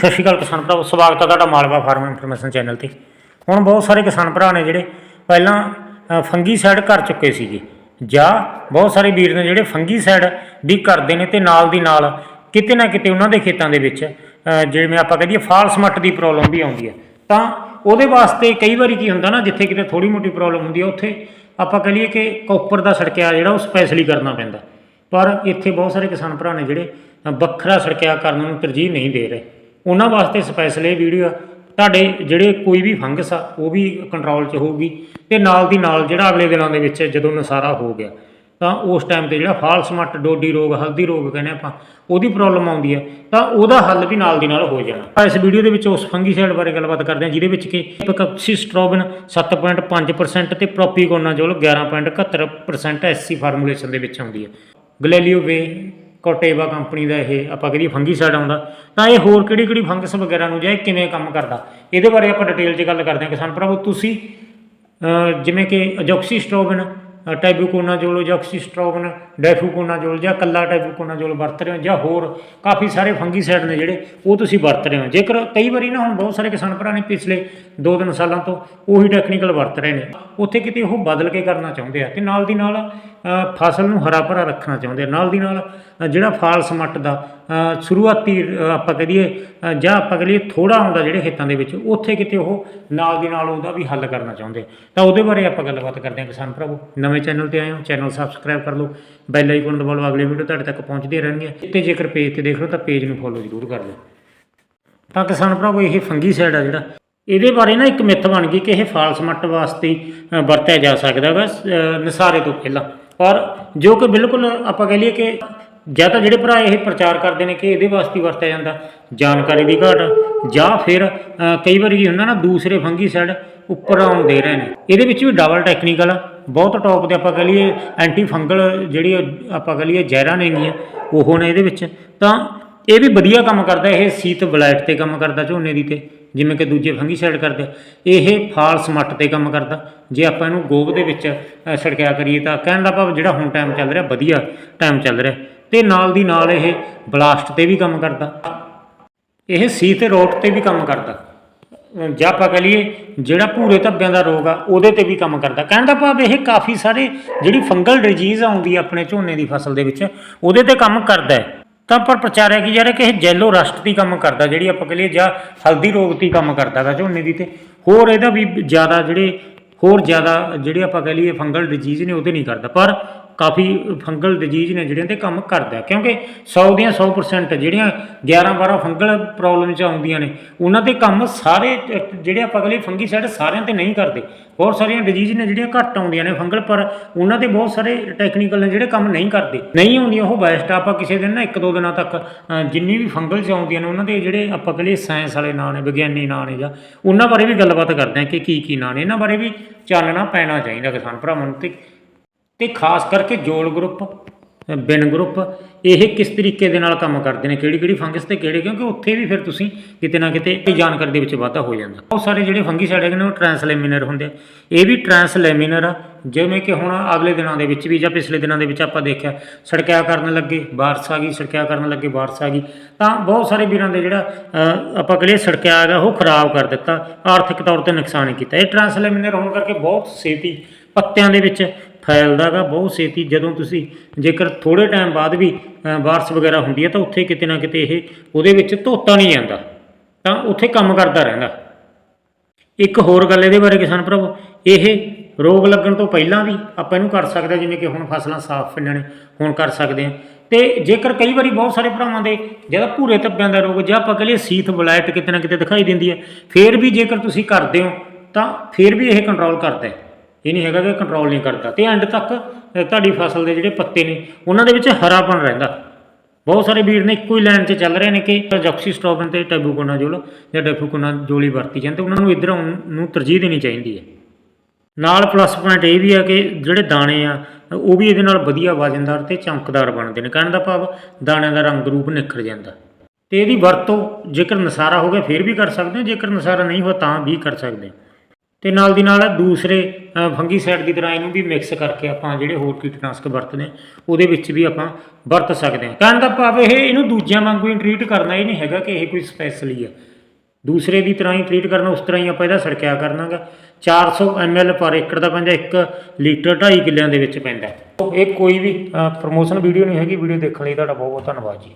ਸਤਿ ਸ਼੍ਰੀ ਅਕਾਲ ਕਿਸਾਨ ਭਰਾਵੋ, ਸਵਾਗਤ ਹੈ ਤੁਹਾਡਾ ਮਾਲਵਾ ਫਾਰਮ ਇਨਫੋਰਮੇਸ਼ਨ ਚੈਨਲ ਤੇ। ਹੁਣ ਬਹੁਤ ਸਾਰੇ ਕਿਸਾਨ ਭਰਾ ਨੇ ਜਿਹੜੇ ਪਹਿਲਾਂ ਫੰਗੀ ਫੰਗੀਸਾਈਡ ਕਰ ਚੁੱਕੇ ਸੀਗੇ। ਜਾਂ ਬਹੁਤ ਸਾਰੇ ਵੀਰ ਨੇ ਜਿਹੜੇ ਫੰਗੀ ਫੰਗੀਸਾਈਡ ਵੀ ਕਰਦੇ ਨੇ ਤੇ ਨਾਲ ਦੀ ਨਾਲ ਕਿਤੇ ਨਾ ਕਿਤੇ ਉਹਨਾਂ ਦੇ ਖੇਤਾਂ ਦੇ ਵਿੱਚ ਜਿਵੇਂ ਆਪਾਂ ਕਹਦੀਏ ਫਾਲਸ ਮੱਟ ਦੀ ਪ੍ਰੋਬਲਮ ਵੀ ਆਉਂਦੀ ਹੈ। ਤਾਂ ਉਹਦੇ ਵਾਸਤੇ ਕਈ ਵਾਰੀ ਕੀ ਹੁੰਦਾ ਨਾ, ਜਿੱਥੇ ਕਿਤੇ ਥੋੜੀ ਮੋਟੀ ਪ੍ਰੋਬਲਮ ਹੁੰਦੀ ਹੈ, ਉੱਥੇ ਆਪਾਂ ਕਹ ਲਈਏ ਕਿ ਕੋਪਰ ਦਾ ਸੜਕਿਆ ਜਿਹੜਾ ਉਹ ਸਪੈਸ਼ਲੀ ਕਰਨਾ ਪੈਂਦਾ। ਪਰ ਇੱਥੇ ਬਹੁਤ ਸਾਰੇ ਕਿਸਾਨ ਭਰਾ ਨੇ ਜਿਹੜੇ ਵੱਖਰਾ ਸੜਕਿਆ ਕਰਨ ਨੂੰ ਤਰਜੀਹ ਨਹੀਂ ਦੇ ਰਹੇ। ਉਹਨਾਂ ਵਾਸਤੇ ਸਪੈਸ਼ਲ ਇਹ ਵੀਡੀਓ ਆ। ਤੁਹਾਡੇ ਜਿਹੜੇ ਕੋਈ ਵੀ ਫੰਗਸ ਆ, ਉਹ ਵੀ ਕੰਟਰੋਲ 'ਚ ਹੋਊਗੀ ਤੇ ਨਾਲ ਦੀ ਨਾਲ ਜਿਹੜਾ ਅਗਲੇ ਦਿਨਾਂ ਦੇ ਵਿੱਚ ਜਦੋਂ ਨਸਾਰਾ ਹੋ ਗਿਆ, ਤਾਂ ਉਸ ਟਾਈਮ ਤੇ ਜਿਹੜਾ ਫਾਲਸ ਮੱਟ ਡੋਡੀ ਰੋਗ, ਹਲਦੀ ਰੋਗ ਕਹਿੰਦੇ ਆਪਾਂ, ਉਹਦੀ ਪ੍ਰੋਬਲਮ ਆਉਂਦੀ ਹੈ ਤਾਂ ਉਹਦਾ ਹੱਲ ਵੀ ਨਾਲ ਦੀ ਨਾਲ ਹੋ ਜਾਣਾ। ਇਸ ਵੀਡੀਓ ਦੇ ਵਿੱਚ ਉਸ ਫੰਗੀਸਾਈਡ ਬਾਰੇ ਗੱਲਬਾਤ ਕਰਦੇ ਹਾਂ, ਜਿਹਦੇ ਵਿੱਚ ਕਿ ਪਕਸੀਸਟ੍ਰੋਬਨ 7.5% ਤੇ ਪ੍ਰੋਪੀਗੋਨਾਜੋਲ 11.71% ਐਸਸੀ ਫਾਰਮੂਲੇਸ਼ਨ ਦੇ ਵਿੱਚ ਆਉਂਦੀ ਹੈ ਗਲੈਲੀਓ ਵੇ ਕੋਟੇਵਾ ਕੰਪਨੀ ਦਾ ਇਹ ਆਪਾਂ ਕਹਦੀਏ ਫੰਗੀਸਾਈਡ ਆਉਂਦਾ, ਤਾਂ ਇਹ ਹੋਰ ਕਿਹੜੀ ਕਿਹੜੀ ਫੰਗਸ ਵਗੈਰਾ ਨੂੰ ਜਾਂ ਇਹ ਕਿਵੇਂ ਕੰਮ ਕਰਦਾ? ਇਹਦੇ ਬਾਰੇ ਆਪਾਂ ਡਿਟੇਲ 'ਚ ਗੱਲ ਕਰਦੇ ਹਾਂ ਕਿਸਾਨ ਭਰਾਵੋ, ਤੁਸੀਂ ਜਿਵੇਂ ਕਿ ਅਜੋਕਸੀਸਟ੍ਰੋਬਨ ਟੈਬੂਕੋਨਾਜੋਲ ਅਜੋਕਸੀਸਟ੍ਰੋਬਨ, ਡੈਫੂਕੋਨਾਜੋਲ ਜਾਂ ਕੱਲਾ ਟੈਬੂਕੋਨਾਜੋਲ ਵਰਤ ਰਹੇ ਹੋ ਜਾਂ ਹੋਰ ਕਾਫੀ ਸਾਰੇ ਫੰਗੀਸਾਈਡ ਨੇ ਜਿਹੜੇ ਉਹ ਤੁਸੀਂ ਵਰਤ ਰਹੇ ਹੋ। ਜੇਕਰ ਕਈ ਵਾਰੀ ਨਾ ਹੁਣ ਬਹੁਤ ਸਾਰੇ ਕਿਸਾਨ ਭਰਾ ਨੇ ਪਿਛਲੇ 2-3 ਸਾਲਾਂ ਤੋਂ ਉਹੀ ਟੈਕਨੀਕਲ ਵਰਤ ਰਹੇ ਨੇ। ਉੱਥੇ ਕਿਤੇ ਉਹ ਬਦਲ ਕੇ ਕਰਨਾ ਚਾਹੁੰਦੇ ਆ ਤੇ ਨਾਲ ਦੀ ਨਾਲ ਫਸਲ ਨੂੰ ਹਰਾ ਭਰਾ ਰੱਖਣਾ ਚਾਹੁੰਦੇ ਆ। ਨਾਲ ਦੀ ਨਾਲ ਜਿਹੜਾ ਫਾਲਸ ਮੱਟ ਦਾ ਸ਼ੁਰੂਆਤੀ ਆਪਾਂ ਕਹਦੀਏ ਅ, ਜਾਂ ਆਪਾਂ ਕਹੀਏ ਥੋੜਾ ਆਉਂਦਾ ਜਿਹੜੇ ਖੇਤਾਂ ਦੇ ਵਿੱਚ ਉੱਥੇ ਕਿਤੇ ਉਹ ਨਾਲ ਦੀ ਨਾਲ ਉਹਦਾ ਵੀ ਹੱਲ ਕਰਨਾ ਚਾਹੁੰਦੇ ਤਾਂ ਉਹਦੇ ਬਾਰੇ ਆਪਾਂ ਗੱਲਬਾਤ ਕਰਦੇ ਹਾਂ ਕਿਸਾਨ ਭਰਾਵੋ। ਨਵੇਂ ਚੈਨਲ ਤੇ ਆਏ ਹੋ ਚੈਨਲ ਸਬਸਕ੍ਰਾਈਬ ਕਰ ਲਓ। ਬੈਲ ਆਈਕਨ ਦਬਾ ਲਓ ਅਗਲੀ ਵੀਡੀਓ ਤੁਹਾਡੇ ਤੱਕ ਪਹੁੰਚਦੀ ਰਹਿਣਗੀਆਂ। ਤੇ ਜੇਕਰ ਪੇਜ ਤੇ ਦੇਖ ਰਹੇ ਹੋ ਤਾਂ ਪੇਜ ਨੂੰ ਫੋਲੋ ਜ਼ਰੂਰ ਕਰ ਲਓ। ਤਾਂ ਕਿਸਾਨ ਭਰਾਵੋ ਇਹ ਫੰਗੀ ਸਾਈਡ ਆ ਜਿਹੜਾ। ਇਹਦੇ ਬਾਰੇ ਨਾ ਇੱਕ ਮਿੱਥ ਬਣ ਗਈ ਕਿ ਇਹ ਫਾਲਸ ਮੱਟ ਵਾਸਤੇ ਵਰਤਿਆ ਜਾ ਸਕਦਾ ਹੈਗਾ ਨਸਾਰੇ ਤੋਂ ਪਹਿਲਾਂ। ਪਰ ਜੋ ਕਿ ਬਿਲਕੁਲ ਆਪਾਂ ਕਹ ਲਈਏ ਕਿ ਜਾਂ ਤਾਂ ਜਿਹੜੇ ਭਰਾ ਇਹ ਪ੍ਰਚਾਰ ਕਰਦੇ ਨੇ ਕਿ ਇਹਦੇ ਵਾਸਤੇ ਵਰਤਿਆ ਜਾਂਦਾ, ਜਾਣਕਾਰੀ ਦੀ ਘਾਟ, ਜਾਂ ਫਿਰ ਕਈ ਵਾਰੀ ਕੀ ਹੁੰਦਾ ਨਾ, ਦੂਸਰੇ ਫੰਗੀਸਾਈਡ ਉੱਪਰ ਆਉਣ ਦੇ ਰਹੇ ਨੇ। ਇਹਦੇ ਵਿੱਚ ਵੀ ਡਬਲ ਟੈਕਨੀਕਲ ਆ, ਬਹੁਤ ਟੌਪ ਦੇ ਆਪਾਂ ਕਹ ਲਈਏ ਐਂਟੀ ਫੰਗਲ ਜਿਹੜੀ ਆਪਾਂ ਕਹ ਲਈਏ ਜ਼ਹਿਰਾਂ ਨੇਗੀਆਂ ਉਹ ਨੇ ਇਹਦੇ ਵਿੱਚ। ਤਾਂ ਇਹ ਵੀ ਵਧੀਆ ਕੰਮ ਕਰਦਾ, ਇਹ ਸੀਤ ਬਲੈਟ ਤੇ ਕੰਮ ਕਰਦਾ ਝੋਨੇ ਦੀ ਤੇ। ਜਿਵੇਂ ਕਿ ਦੂਜੇ ਫੰਗੀਸਾਈਡ ਕਰਦੇ ਆ। ਇਹ ਫਾਲਸ ਮੱਟ ਤੇ ਕੰਮ ਕਰਦਾ। ਜੇ ਆਪਾਂ ਇਹਨੂੰ ਗੋਬ ਦੇ ਵਿੱਚ ਅ, ਛਿੜਕਿਆ ਕਰੀਏ ਤਾਂ ਕਹਿਣ ਦਾ ਭਾਵ ਜਿਹੜਾ ਹੁਣ ਟਾਈਮ ਚੱਲ ਰਿਹਾ ਵਧੀਆ ਟਾਈਮ ਚੱਲ ਰਿਹਾ। ਤੇ ਨਾਲ ਦੀ ਨਾਲ ਇਹ ਬਲਾਸਟ ਤੇ ਵੀ ਕੰਮ ਕਰਦਾ। ਇਹ ਸੀ ਤੇ ਰੋਟ ਤੇ ਵੀ ਕੰਮ ਕਰਦਾ। ਜਾਂ ਆਪਾਂ ਕਹ ਲਈਏ ਜਿਹੜਾ ਭੂਰੇ ਧੱਬਿਆਂ ਦਾ ਰੋਗ ਆ ਉਹਦੇ ਤੇ ਵੀ ਕੰਮ ਕਰਦਾ। ਕਹਿਣ ਦਾ ਭਾਵ ਇਹ ਕਾਫੀ ਸਾਰੇ ਜਿਹੜੀ ਫੰਗਲ ਡਿਜ਼ੀਜ਼ ਆਉਂਦੀ ਆਪਣੇ ਝੋਨੇ ਦੀ ਫਸਲ ਦੇ ਵਿੱਚ ਉਹਦੇ ਤੇ ਕੰਮ ਕਰਦਾ ਹੈ। ਤਾਂ ਪਰ ਪ੍ਰਚਾਰਿਆ ਕੀ ਜਾ ਰਿਹਾ ਕਿ ਇਹ ਜੈਲੋ ਰਸਟ ਦੀ ਕੰਮ ਕਰਦਾ, ਜਿਹੜੀ ਆਪਾਂ ਕਹ ਲਈਏ ਜਾਂ ਹਲਦੀ ਰੋਗ ਦੀ ਕੰਮ ਕਰਦਾ ਗਾ ਝੋਨੇ ਦੀ ਤੇ ਹੋਰ ਇਹਦਾ ਵੀ ਜ਼ਿਆਦਾ ਜਿਹੜੇ, ਹੋਰ ਜ਼ਿਆਦਾ ਜਿਹੜੇ ਆਪਾਂ ਕਹ ਲਈਏ ਫੰਗਲ ਡਿਜ਼ੀਜ਼ ਨੇ ਉਹਦੇ ਨਹੀਂ ਕਰਦਾ। ਪਰ ਕਾਫੀ ਫੰਗਲ ਡਿਜ਼ੀਜ਼ ਨੇ ਜਿਹੜੀਆਂ ਤੇ ਕੰਮ ਕਰਦਾ ਕਿਉਂਕਿ 100 ਦੀਆਂ 100% ਜਿਹੜੀਆਂ 11 12 ਫੰਗਲ ਪ੍ਰੋਬਲਮ ਚ ਆਉਂਦੀਆਂ ਨੇ, ਉਹਨਾਂ ਤੇ ਕੰਮ ਸਾਰੇ ਜਿਹੜੇ ਆਪਾਂ ਕਹਿੰਦੇ ਫੰਗੀਸਾਈਡ ਸਾਰਿਆਂ ਤੇ ਨਹੀਂ ਕਰਦੇ। ਹੋਰ ਸਾਰੀਆਂ ਡਿਜ਼ੀਜ਼ ਨੇ ਜਿਹੜੀਆਂ ਘੱਟ ਆਉਂਦੀਆਂ ਨੇ ਫੰਗਲ, ਪਰ ਉਹਨਾਂ ਤੇ ਬਹੁਤ ਸਾਰੇ ਟੈਕਨੀਕਲ ਨੇ ਜਿਹੜੇ ਕੰਮ ਨਹੀਂ ਕਰਦੇ। ਨਹੀਂ ਆਉਂਦੀਆਂ ਉਹ ਬੈਸਟ ਆਪਾਂ ਕਿਸੇ ਦਿਨ ਨਾ ਇੱਕ ਦੋ ਦਿਨਾਂ ਤੱਕ ਜਿੰਨੀ ਵੀ ਫੰਗਲ ਚ ਆਉਂਦੀਆਂ ਨੇ, ਉਹਨਾਂ ਦੇ ਜਿਹੜੇ ਆਪਾਂ ਕਹਿੰਦੇ ਸਾਇੰਸ ਵਾਲੇ ਨਾਂ ਨੇ, ਵਿਗਿਆਨੀ ਨਾਂ ਨੇ ਜਾਂ ਉਹਨਾਂ ਬਾਰੇ ਵੀ ਗੱਲਬਾਤ ਕਰਦੇ ਹਾਂ ਕਿ ਕੀ ਕੀ ਨਾਂ ਨੇ। ਇਹਨਾਂ ਬਾਰੇ ਵੀ ਚਾਨਣਾ ਪੈਣਾ ਚਾਹੀਦਾ ਕਿਸਾਨ ਭਰਾਵਾਂ ਨੂੰ ਤੇ ਤੇ ਖਾਸ ਕਰਕੇ ਜੋਲ ਗਰੁੱਪ ਅ, ਬਿਨ ਗਰੁੱਪ ਇਹ ਕਿਸ ਤਰੀਕੇ ਦੇ ਨਾਲ ਕੰਮ ਕਰਦੇ ਨੇ? ਕਿਹੜੀ ਕਿਹੜੀ ਫੰਗਸ ਤੇ ਕਿਹੜੇ? ਕਿਉਂਕਿ ਉੱਥੇ ਵੀ ਫਿਰ ਤੁਸੀਂ ਕਿਤੇ ਨਾ ਕਿਤੇ ਇਹ ਜਾਣਕਾਰੀ ਦੇ ਵਿੱਚ ਵਾਧਾ ਹੋ ਜਾਂਦਾ। ਬਹੁਤ ਸਾਰੇ ਜਿਹੜੇ ਫੰਗੀਸਾਈਡ ਹੈਗੇ ਨੇ ਉਹ ਟ੍ਰਾਂਸਲੈਮੀਨਰ ਹੁੰਦੇ ਆ। ਇਹ ਵੀ ਟ੍ਰਾਂਸਲੈਮੀਨਰ ਆ ਜਿਵੇਂ ਕਿ ਹੁਣ ਅਗਲੇ ਦਿਨਾਂ ਦੇ ਵਿੱਚ ਵੀ ਜਾਂ ਪਿਛਲੇ ਦਿਨਾਂ ਦੇ ਵਿੱਚ ਆਪਾਂ ਦੇਖਿਆ ਸੜਕਿਆ ਕਰਨ ਲੱਗੇ ਬਾਰਸ ਆ ਗਈ ਸੜਕਿਆ ਕਰਨ ਲੱਗੇ ਬਾਰਸ ਆ ਗਈ। ਤਾਂ ਬਹੁਤ ਸਾਰੇ ਵੀਰਾਂ ਦੇ ਜਿਹੜਾ ਅ, ਆਪਾਂ ਕਹੀਏ ਸੜਕਿਆ ਹੈਗਾ ਉਹ ਖਰਾਬ ਕਰ ਦਿੱਤਾ ਆਰਥਿਕ ਤੌਰ ਤੇ ਨੁਕਸਾਨ ਕੀਤਾ। ਇਹ ਟ੍ਰਾਂਸਲੈਮੀਨਰ ਹੋਣ ਕਰਕੇ ਬਹੁਤ ਛੇਤੀ ਪੱਤਿਆਂ ਦੇ ਵਿੱਚ ਫੈਲਦਾ ਗਾ ਬਹੁਤ ਛੇਤੀ ਜਦੋਂ ਤੁਸੀਂ ਜੇਕਰ ਥੋੜੇ ਟਾਈਮ ਬਾਅਦ ਵੀ ਅ, ਵਗੈਰਾ ਹੁੰਦੀ ਹੈ ਤਾਂ ਉੱਥੇ ਕਿਤੇ ਨਾ ਕਿਤੇ ਇਹ ਉਹਦੇ ਵਿੱਚ ਧੋਤਾ ਨਹੀਂ ਜਾਂਦਾ ਤਾਂ ਉੱਥੇ ਕੰਮ ਕਰਦਾ ਰਹਿੰਦਾ। ਇੱਕ ਹੋਰ ਗੱਲ ਇਹਦੇ ਬਾਰੇ ਕਿਸਾਨ ਭਰਾਵੋ ਇਹ ਰੋਗ ਲੱਗਣ ਤੋਂ ਪਹਿਲਾਂ ਵੀ ਆਪਾਂ ਇਹਨੂੰ ਕਰ ਸਕਦੇ ਜਿਵੇਂ ਕਿ ਹੁਣ ਫਸਲਾਂ ਸਾਫ਼ ਪਈਆਂ ਨੇ ਹੁਣ ਕਰ ਸਕਦੇ ਹਾਂ ਤੇ ਜੇਕਰ ਕਈ ਵਾਰੀ ਬਹੁਤ ਸਾਰੇ ਭਰਾਵਾਂ ਦੇ ਜਿਹੜਾ ਭੂਰੇ ਧੱਬਿਆਂ ਦਾ ਰੋਗ ਜਾਂ ਆਪਾਂ ਕਹ ਲਈਏ ਸੀਥ ਬਲੈਟ ਕਿਤੇ ਨਾ ਕਿਤੇ ਦਿਖਾਈ ਦਿੰਦੀ ਹੈ ਫੇਰ ਵੀ ਜੇਕਰ ਤੁਸੀਂ ਕਰਦੇ ਹੋ ਤਾਂ ਫੇਰ ਵੀ ਇਹ ਕੰਟਰੋਲ ਕਰਦਾ ਹੈ ਇਹ ਨਹੀਂ ਹੈਗਾ ਕਿ ਕੰਟਰੋਲ ਨਹੀਂ ਕਰਦਾ। ਤੇ ਐਂਡ ਤੱਕ ਤੁਹਾਡੀ ਫਸਲ ਦੇ ਜਿਹੜੇ ਪੱਤੇ ਨੇ, ਉਹਨਾਂ ਦੇ ਵਿੱਚ ਹਰਾਪਣ ਰਹਿੰਦਾ। ਬਹੁਤ ਸਾਰੇ ਵੀਰ ਨੇ ਇੱਕੋ ਹੀ ਲਾਈਨ 'ਚ ਚੱਲ ਰਹੇ ਨੇ ਕਿ ਜੌਕਸੀ ਜੌਕਸੀਸਟ੍ਰੋਬਨ ਤੇ ਟੈਬੂਕੋਨਾਜੋਲ ਜਾਂ ਡੈਫੂਕੋਨਾਜੋਲ ਹੀ ਵਰਤੀ ਜਾਂਦੇ ਉਹਨਾਂ ਨੂੰ ਇੱਧਰ ਨੂੰ ਤਰਜੀਹ ਦੇਣੀ ਚਾਹੀਦੀ ਹੈ। ਨਾਲ ਪਲੱਸ ਪੁਆਇੰਟ ਇਹ ਵੀ ਆ ਕਿ ਜਿਹੜੇ ਦਾਣੇ ਆ, ਉਹ ਵੀ ਇਹਦੇ ਨਾਲ ਵਧੀਆ ਵਜਨਦਾਰ ਤੇ ਚਮਕਦਾਰ ਬਣਦੇ ਨੇ। ਕਹਿਣ ਦਾ ਭਾਵ ਦਾਣਿਆਂ ਦਾ ਰੰਗ ਰੂਪ ਨਿਖਰ ਜਾਂਦਾ। ਤੇ ਇਹਦੀ ਵਰਤੋਂ ਜੇਕਰ ਨਸਾਰਾ ਹੋ ਗਿਆ, ਫਿਰ ਵੀ ਕਰ ਸਕਦੇ ਹੋ, ਜੇਕਰ ਨਸਾਰਾ ਨਹੀਂ ਹੋ ਤਾਂ ਵੀ ਕਰ ਸਕਦੇ ਹੋ। ਤੇ ਨਾਲ ਦੀ ਨਾਲ ਦੂਸਰੇ ਫੰਗੀਸਾਈਡ ਦੀ ਤਰ੍ਹਾਂ ਇਹਨੂੰ ਵੀ ਮਿਕਸ ਕਰਕੇ ਆਪਾਂ ਜਿਹੜੇ ਹੋਰ ਕੀਟਨਾਸ਼ਕ ਵਰਤਦੇ ਹਾਂ, ਉਹਦੇ ਵਿੱਚ ਵੀ ਆਪਾਂ ਵਰਤ ਸਕਦੇ ਹਾਂ। ਕਹਿਣ ਦਾ ਭਾਵ ਇਹ, ਇਹਨੂੰ ਦੂਜਿਆਂ ਵਾਂਗੂ ਹੀ ਟਰੀਟ ਕਰਨਾ ਇਹ ਨਹੀਂ ਹੈਗਾ ਕਿ ਇਹ ਕੋਈ ਸਪੈਸ਼ਲੀ ਆ। ਦੂਸਰੇ ਦੀ ਤਰ੍ਹਾਂ ਹੀ ਟਰੀਟ ਕਰਨਾ, ਉਸ ਤਰ੍ਹਾਂ ਹੀ ਆਪਾਂ ਇਹਦਾ ਛਿੜਕਿਆ ਕਰਨਾਗਾ। 400 ml ਪਰ ਏਕੜ ਦਾ ਪੈਂਦਾ 1 ਲੀਟਰ 2.5 ਕਿੱਲਿਆਂ ਦੇ ਵਿੱਚ ਪੈਂਦਾ। ਇਹ ਕੋਈ ਵੀ ਪ੍ਰੋਮੋਸ਼ਨ ਵੀਡੀਓ ਨਹੀਂ ਹੈਗੀ ਵੀਡੀਓ ਦੇਖਣ ਲਈ ਤੁਹਾਡਾ ਬਹੁਤ ਬਹੁਤ ਧੰਨਵਾਦ ਜੀ।